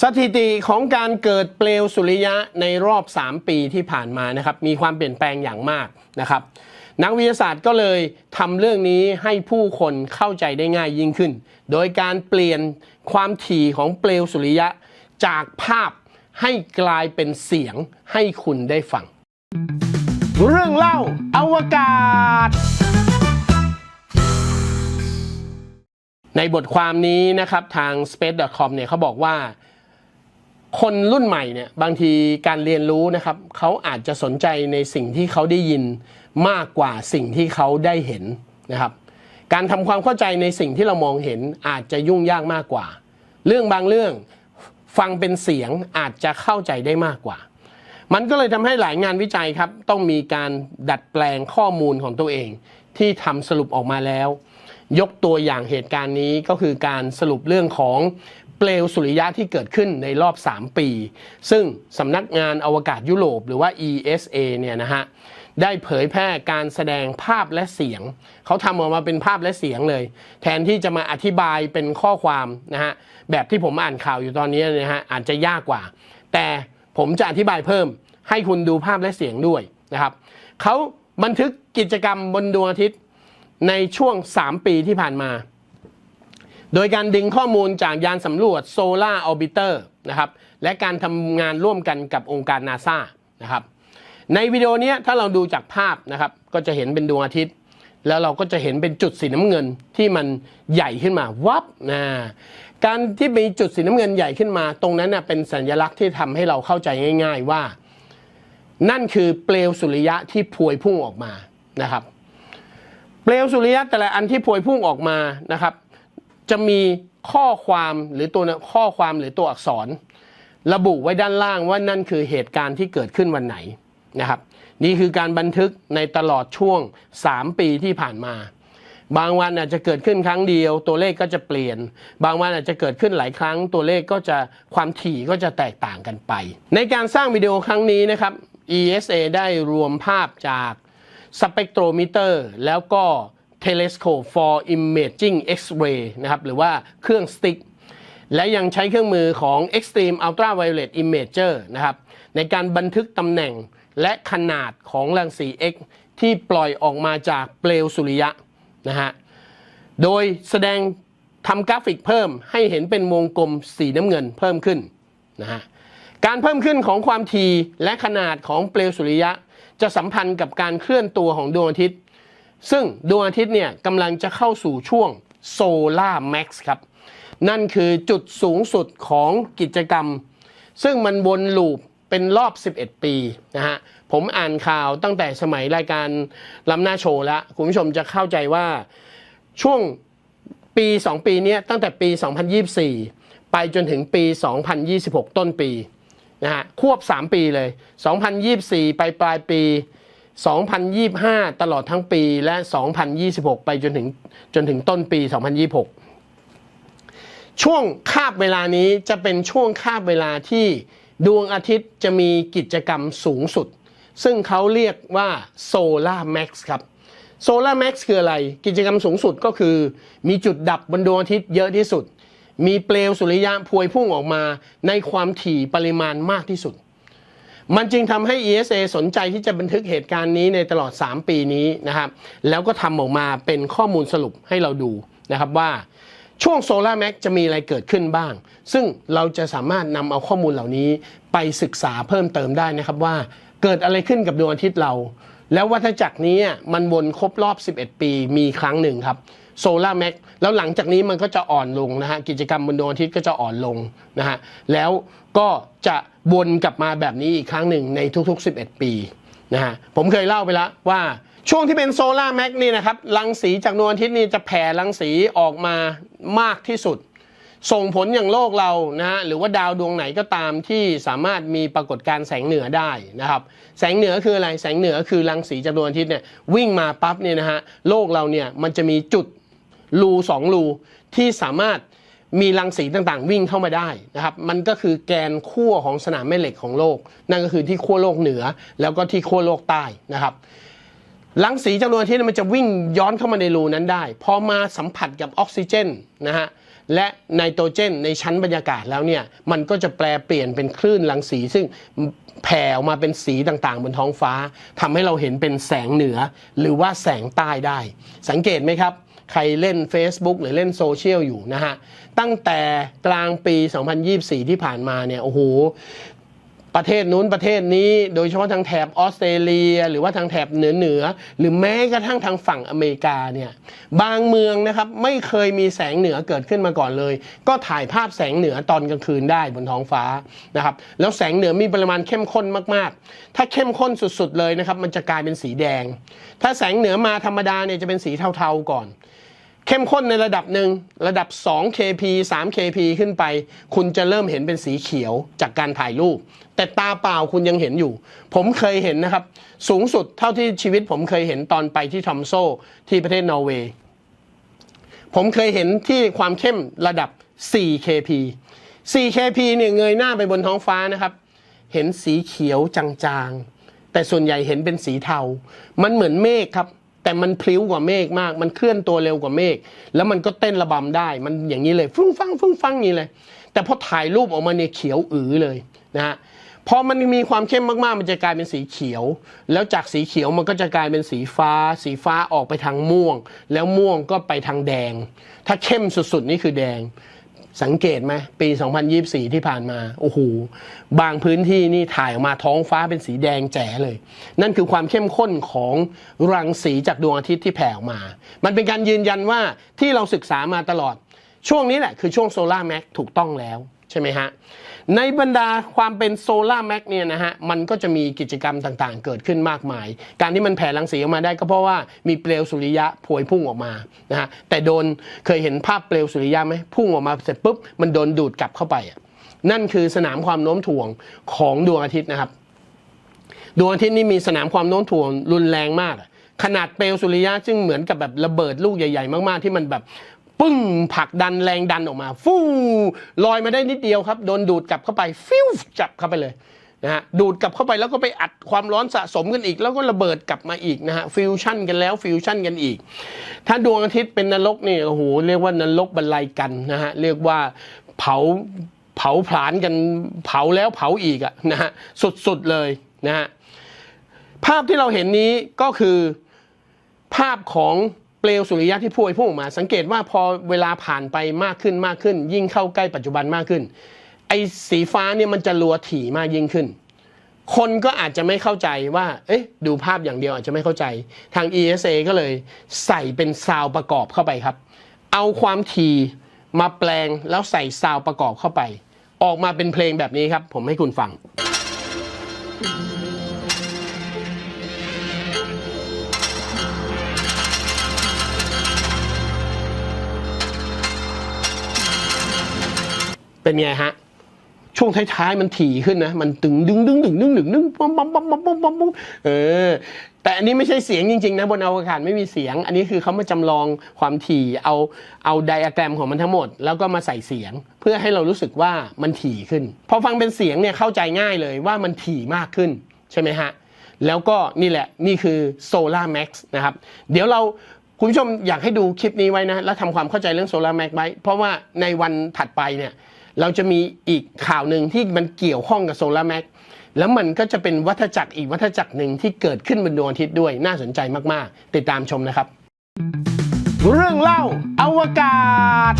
สถิติของการเกิดเปลวสุริยะในรอบ 3 ปีที่ผ่านมานะครับมีความเปลี่ยนแปลงอย่างมากนะครับนักวิทยาศาสตร์ก็เลยทำเรื่องนี้ให้ผู้คนเข้าใจได้ง่ายยิ่งขึ้น โดยการเปลี่ยนความถี่ของเปลวสุริยะจากภาพให้กลายเป็นเสียงให้คุณได้ฟัง เรื่องเล่าอวกาศ ในบทความนี้นะครับทาง space.com เนี่ยเขาบอกว่า คนรุ่นใหม่เนี่ยบางทีการเรียนรู้นะครับเขาอาจจะสนใจในสิ่งที่เขาได้ยินมากกว่าสิ่งที่เขาได้เห็นนะครับการทำความเข้าใจในสิ่งที่เรามองเห็นอาจจะยุ่งยากมากกว่า เรื่องบางเรื่องฟังเป็นเสียงอาจจะเข้าใจได้มากกว่า มันก็เลยทำให้หลายงานวิจัยครับ ต้องมีการดัดแปลงข้อมูลของตัวเอง ที่ทำสรุปออกมาแล้ว ยกตัวอย่างเหตุการณ์นี้ก็คือการสรุปเรื่องของ เปลวสุริยะที่เกิดขึ้นในรอบ 3 ปี ซึ่งสำนักงานอวกาศยุโรปหรือว่า ESA เนี่ยนะฮะได้เผยแพร่การแสดงภาพและเสียง เขาทำออกมาเป็นภาพและเสียงเลย แทนที่จะมาอธิบายเป็นข้อความนะฮะแบบที่ผมอ่านข่าวอยู่ตอนนี้นะฮะอาจจะยากกว่า แต่ผมจะอธิบายเพิ่ม ให้คุณดูภาพและเสียงด้วยนะครับเขาบันทึกกิจกรรมบนดวงอาทิตย์ในช่วง 3 ปีที่ผ่านมา โดยการดึงข้อมูลจากยานสำรวจ Solar Orbiter นะครับ และการทำงานร่วมกันกับองค์การนาซานะครับ ในวิดีโอนี้ถ้าเราดูจากภาพนะครับ ก็จะเห็นเป็นดวงอาทิตย์ แล้วเราก็จะเห็นเป็นจุดสีน้ำเงินที่มันใหญ่ขึ้นมาวับนะการที่มีจุดสีน้ำเงินใหญ่ขึ้นมา ตรงนั้นนะเป็นสัญลักษณ์ที่ทำให้เราเข้าใจง่าย ๆว่า นั่นคือเปลวสุริยะที่พวยพุ่งออกมานะครับ เปลวสุริยะแต่ละอันที่พวยพุ่งออกมานะครับ จะมีข้อความหรือตัวข้อความหรือตัวอักษร ระบุไว้ด้านล่างว่านั่นคือเหตุการณ์ที่เกิดขึ้นวันไหนนะครับ นี่คือการบันทึกในตลอดช่วง 3 ปีที่ผ่านมา บางวันอาจจะเกิดขึ้นครั้งเดียว ตัวเลขก็จะเปลี่ยน บางวันอาจจะเกิดขึ้นหลายครั้ง ตัวเลขก็จะความถี่ก็จะแตกต่างกันไป ในการสร้างวิดีโอครั้งนี้นะครับ ESA ได้รวมภาพจากสเปกโทรมิเตอร์แล้วก็ Telescope for Imaging X-ray นะครับหรือว่าเครื่องสติ๊กและยังใช้เครื่องมือของ Extreme Ultraviolet Imager นะครับในการบันทึกตำแหน่งและขนาดของรังสี X ที่ปล่อยออกมาจากเปลวสุริยะนะฮะโดยแสดงทำกราฟิกเพิ่มให้เห็นเป็นวงกลมสีน้ำเงินเพิ่มขึ้นนะฮะการเพิ่มขึ้นของความถี่และขนาดของเปลวสุริยะ จะสัมพันธ์กับการเคลื่อนตัวของดวงอาทิตย์ ซึ่งดวงอาทิตย์เนี่ยกำลังจะเข้าสู่ช่วงโซลาร์แม็กซ์ครับ นั่นคือจุดสูงสุดของกิจกรรม ซึ่งมันวนลูปเป็นรอบ 11 ปีนะฮะ ผมอ่านข่าวตั้งแต่สมัยรายการล้ำหน้าโชว์แล้ว คุณผู้ชมจะเข้าใจว่าช่วงปี 2 ปีนี้ตั้งแต่ปี 2024 ไปจนถึงปี 2026 ต้นปีนะฮะควบ 3 ปีเลย 2024 ไปปลายปี 2025 ตลอดทั้งปีและ 2026 ไปจนถึงจนถึงต้นปี 2026 ช่วงคาบเวลานี้จะเป็นช่วงคาบเวลาที่ดวงอาทิตย์จะมีกิจกรรมสูงสุด ซึ่งเขาเรียกว่า Solar Max ครับ Solar Max คืออะไร กิจกรรมสูงสุดก็คือ มีจุดดับบนดวงอาทิตย์เยอะที่สุด มีเปลวสุริยะพวยพุ่งออกมาในความถี่ปริมาณมากที่สุด มันจึงทำให้ ESA สนใจที่จะบันทึกเหตุการณ์นี้ในตลอด 3 ปีนี้นะครับ แล้วก็ทำออกมาเป็นข้อมูลสรุปให้เราดูนะครับว่าช่วงโซลาร์แม็กจะมีอะไรเกิดขึ้นบ้าง ซึ่งเราจะสามารถนำเอาข้อมูลเหล่านี้ไปศึกษาเพิ่มเติมได้นะครับว่าเกิดอะไรขึ้นกับดวงอาทิตย์เรา แล้ววัฏจักรนี้มันวนครบรอบ 11 ปีมีครั้งหนึ่งครับ โซลาร์แม็กแล้วหลังจากนี้มันก็จะอ่อนลงนะฮะกิจกรรมบนดวงอาทิตย์ก็จะอ่อนลงนะฮะแล้วก็จะวนกลับมาแบบนี้อีกครั้งหนึ่งในทุกๆ 11 ปีนะฮะผมเคยเล่าไปแล้วว่าช่วงที่เป็นโซลาร์แม็กนี่นะครับรังสีจากดวงอาทิตย์นี่จะแผ่รังสีออกมามากที่สุด ส่งผลอย่างโลกเรานะฮะหรือว่าดาวดวงไหนก็ตามที่สามารถมีปรากฏการแสงเหนือได้นะครับแสงเหนือคืออะไรแสงเหนือคือรังสีจากดวงอาทิตย์เนี่ยวิ่งมาปั๊บเนี่ยนะฮะโลกเราเนี่ยมันจะมีจุด รูสองรูที่สามารถมีรังสีต่างๆ วิ่งเข้ามาได้นะครับ มันก็คือแกนขั้วของสนามแม่เหล็กของโลก นั่นก็คือที่ขั้วโลกเหนือ แล้วก็ที่ขั้วโลกใต้นะครับรังสีจากดวงอาทิตย์มันจะวิ่งย้อนเข้ามาในรูนั้นได้ พอมาสัมผัสกับออกซิเจนนะฮะและไนโตรเจนในชั้นบรรยากาศแล้วเนี่ยมันก็จะแปลเปลี่ยนเป็นคลื่นรังสี ซึ่งแผ่ออกมาเป็นสีต่างๆ บนท้องฟ้าทำให้เราเห็นเป็นแสงเหนือ หรือว่าแสงใต้ได้ สังเกตไหมครับ ใครเล่น Facebook หรือเล่นโซเชียลอยู่นะฮะ ตั้งแต่กลางปี 2024 ที่ผ่านมาเนี่ย โอ้โห ประเทศนู้นประเทศนี้ โดยเฉพาะทางแถบออสเตรเลีย หรือว่าทางแถบเหนือเหนือ หรือแม้กระทั่งทางฝั่งอเมริกาเนี่ยบางเมืองนะครับไม่เคยมีแสงเหนือเกิดขึ้นมาก่อนเลย ก็ถ่ายภาพแสงเหนือตอนกลางคืนได้บนท้องฟ้านะครับแล้วแสงเหนือมีปริมาณเข้มข้นมากๆ ถ้าเข้มข้นสุดๆเลยนะครับมันจะกลายเป็นสีแดง ถ้าแสงเหนือมาธรรมดาเนี่ยจะเป็นสีเทาๆก่อน เข้มข้นในระดับหนึ่งระดับ 2 kp 3 kp ขึ้นไป คุณจะเริ่มเห็นเป็นสีเขียวจากการถ่ายรูป แต่ตาเปล่าคุณยังเห็นอยู่ ผมเคยเห็นนะครับ สูงสุดเท่าที่ชีวิตผมเคยเห็นตอนไปที่ทอมโซที่ประเทศนอร์เวย์ผมเคยเห็นที่ความเข้มระดับ 4 kp 4 kp เนี่ยเงยหน้าไปบนท้องฟ้านะครับ เห็นสีเขียวจางๆ แต่ส่วนใหญ่เห็นเป็นสีเทา มันเหมือนเมฆครับ แต่มันพลิ้วกว่าเมฆมาก มันเคลื่อนตัวเร็วกว่าเมฆแล้วมันก็เต้นระบำได้ มันอย่างนี้เลยฟุ้งฟังฟุ้งฟังนี่เลย แต่พอถ่ายรูปออกมาเนี่ยเขียวอือเลยนะฮะพอมันมีความเข้มมากๆ มันจะกลายเป็นสีเขียว แล้วจากสีเขียวมันก็จะกลายเป็นสีฟ้า สีฟ้าออกไปทางม่วง แล้วม่วงก็ไปทางแดง ถ้าเข้มสุดๆนี่คือแดง สังเกตไหมปี 2024 ที่ผ่านมา โอ้โห บางพื้นที่นี่ถ่ายออกมาท้องฟ้าเป็นสีแดงแจ๋เลย นั่นคือความเข้มข้นของรังสีจากดวงอาทิตย์ที่แผ่ออกมา มันเป็นการยืนยันว่าที่เราศึกษามาตลอด ช่วงนี้แหละคือช่วงโซลาร์แม็กถูกต้องแล้วใช่ไหมฮะ ในบรรดาความเป็นโซลาร์แม็กเนี่ยนะฮะมันก็จะมีกิจกรรมต่างๆ เกิดขึ้นมากมาย การที่มันแผ่รังสีออกมาได้ก็เพราะว่ามีเปลวสุริยะพวยพุ่งออกมานะฮะแต่โดนเคยเห็นภาพเปลวสุริยะไหมพุ่งออกมาเสร็จปุ๊บมันโดนดูดกลับเข้าไปนั่นคือสนามความโน้มถ่วงของดวงอาทิตย์นะครับดวงอาทิตย์นี่มีสนามความโน้มถ่วงรุนแรงมากขนาดเปลวสุริยะซึ่งเหมือนกับแบบระเบิดลูกใหญ่ ๆ มากๆ ที่มันแบบ ปึ้งผลักดันแรงดันออกมา ฟู่ลอยมาได้นิดเดียวครับ โดนดูดกลับเข้าไป ฟิวจับเข้าไปเลยนะฮะดูดกลับเข้าไปแล้วก็ไปอัดความร้อนสะสมกันอีก แล้วก็ระเบิดกลับมาอีกนะฮะฟิวชั่นกันแล้วฟิวชั่นกันอีก ถ้าดวงอาทิตย์เป็นนรกนี่โอ้โหเรียกว่านรกบรรลัยกันนะฮะเรียกว่าเผาเผาผลาญกันเผาแล้วเผาอีกอะนะฮะสุดๆเลยนะฮะภาพที่เราเห็นนี้ก็คือภาพของ เปลวสุริยะที่พวยพุ่งออกมา สังเกตว่าพอเวลาผ่านไปมากขึ้นมากขึ้น ยิ่งเข้าใกล้ปัจจุบันมากขึ้น ไอ้สีฟ้าเนี่ยมันจะรัวถี่มากยิ่งขึ้น คนก็อาจจะไม่เข้าใจว่า เอ๊ะ ดูภาพอย่างเดียวอาจจะไม่เข้าใจ ทาง ESA ก็เลยใส่เป็นซาวประกอบเข้าไปครับ เอาความถี่มาแปลงแล้วใส่ซาวประกอบเข้าไป ออกมาเป็นเพลงแบบนี้ครับ ผมให้คุณฟัง เป็นไงฮะ ช่วงท้ายๆมันถี่ขึ้นนะ มันตึงดึงดึงดึงดึงดึงดึงปั๊มปั๊มปั๊มปั๊มปั๊มปั๊มปั๊มเออ แต่อันนี้ไม่ใช่เสียงจริงๆนะบนอวกาศไม่มีเสียง อันนี้คือเขามาจำลองความถี่เอาเอาไดอะแกรมของมันทั้งหมด แล้วก็มาใส่เสียง เพื่อให้เรารู้สึกว่ามันถี่ขึ้น พอฟังเป็นเสียงเนี่ยเข้าใจง่ายเลยว่ามันถี่มากขึ้นใช่ไหมฮะแล้วก็นี่แหละนี่คือ Solar Max นะครับ เดี๋ยวเราคุณผู้ชมอยากให้ดูคลิปนี้ไว้นะ แล้วทำความเข้าใจเรื่อง Solar Max ไว้ เพราะว่าในวันถัดไปเนี่ย เราจะมีอีกข่าวหนึ่งที่มันเกี่ยวข้องกับโซลาร์แม็กแล้วมันก็จะเป็นวัฏจักรอีกวัฏจักรหนึ่งที่เกิดขึ้นบนดวงอาทิตย์ด้วยน่าสนใจมาก ๆ ติดตามชมนะครับ เรื่องเล่าอวกาศ